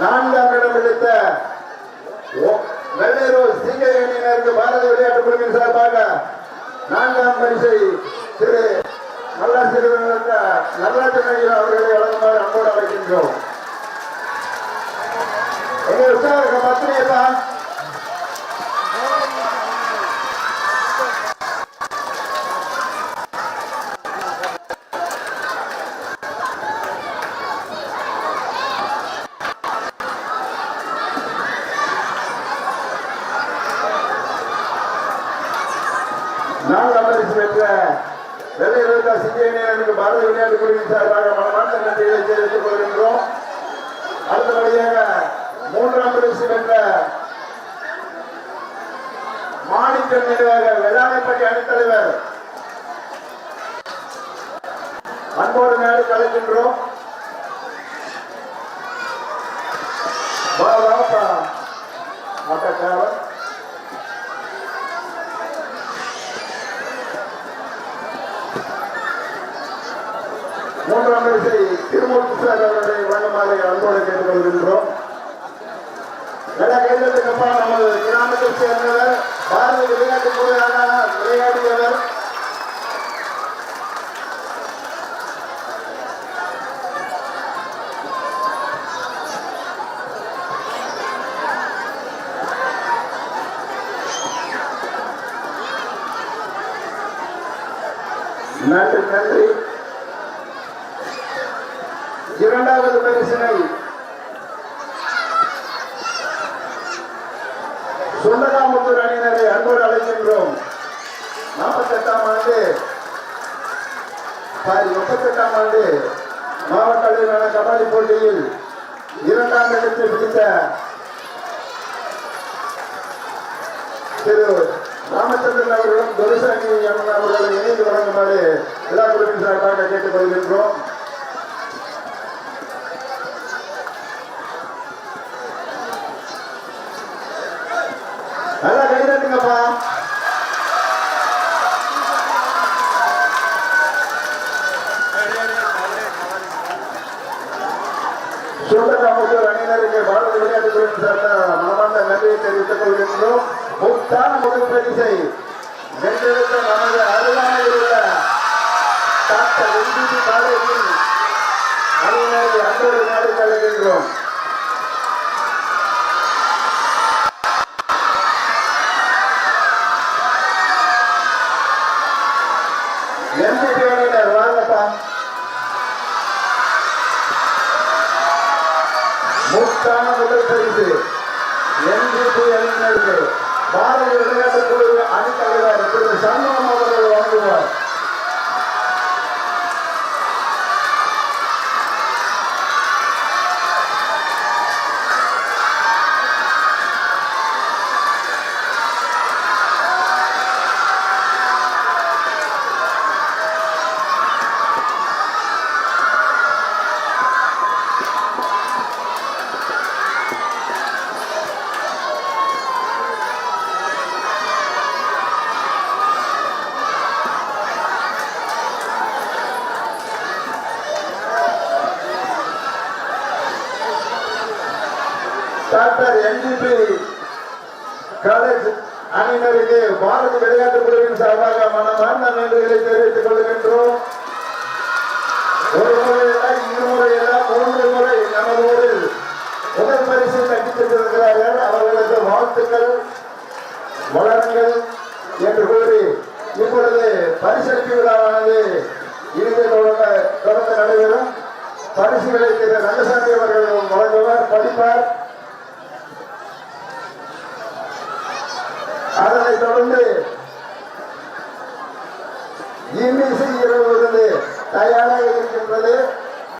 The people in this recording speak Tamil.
நான்காம் இடம் பிடித்த ஓ- சிங்கை அணியினருக்கு பாரத விளையாட்டு குழுவின் சார்பாக நான்காம் பரிசை திரு நல்லாசி நடராஜன் ஐயா அவர்களை வழங்குமாறு அன்போடு அழைக்கின்றோம். எங்க உற்சாக தான் நான்காம் பரிசு பெற்ற வெள்ளை சிங்கேனியனுக்கு பாரத விளையாட்டு குழுவின் சார்பாக மனமார்ந்த நன்றிகளை தெரிவித்துக் கொள்கின்றோம். அடுத்தபடியாக மூன்றாம் பரிசு பெற்ற மாணிக்க நிர்வாக வெள்ளாமைப்பட்டி அணித்தலைவர் அன்போடு மேலே கலைக்கின்றோம். வா வாப்பா மூன்றாம் வரிசை திருமூர்த்தி சார் அவர்களை வழங்குமாறு அன்போடு கேட்டுக்கொள்கின்றோம். நல்ல கேட்டதுக்கப்பா நமது கிராமத்தை சேர்ந்தவர் பாரத விளையாட்டு குழுவான விளையாடியவர். நன்றி நன்றி. இரண்டாவது பரிசினை சுந்தராமுத்தூர் அணியினரை அன்போடு அழைக்கின்றோம். நாற்பத்தி எட்டாம் ஆண்டு சாரி முப்பத்தி எட்டாம் ஆண்டு மாவட்ட அளவிலான கபடி போட்டியில் இரண்டாம் இடத்தை பிடித்த திரு ராமச்சந்திரன் அவர்களும் துரைசாமி அம்மன் அவர்களும் இணைந்து வழங்குமாறு விழா குழுவின் சார்பாக கேட்டுக்கொள்கின்றோம். சுண்டகாமுத்தூர் அணியினருக்கு பாரத விளையாட்டு சார்ந்த மனமார்ந்த நன்றியை தெரிவித்துக் கொள்கின்றோம் முத்தான முதல் பரிசை வென்றெடுத்த நமது அருகாமையில் உள்ள டாக்டர் அணியினரை நாடு எம்பிபி அணியினர் வாங்கப்பா முத்தான முதல் பரிசு எம்பிபி அணியினருக்கு பாரதிய விளையாட்டுக் குழு அணித்தலைவர் திரு சண்முகம் அவர்கள் வழங்குவார். டாக்டர் என்ஜிபி காலேஜ் அணியினருக்கு பாரத விளையாட்டு குழுவின் சார்பாக மனமார்ந்த நன்றிகளை தெரிவித்துக் கொள்கின்றோம். ஒரு முறை எல்லாம் இருமுறை எல்லாம் மூன்று முறை நமது ஊரில் முதல் பரிசு தட்டி அவர்களுக்கு வாழ்த்துக்கள் வளருங்கள் என்று கூறி இப்பொழுது பரிசளிப்பு விழாவானது இறுதி தொடங்க தொடர்ந்து நடைபெறும். பரிசுகளை திரு ரங்கசாமி அவர்கள் வழங்குவார் படிப்பார். அதனைத் தொடர்ந்து இமிசை இரவு தயாராக இருக்கின்றது.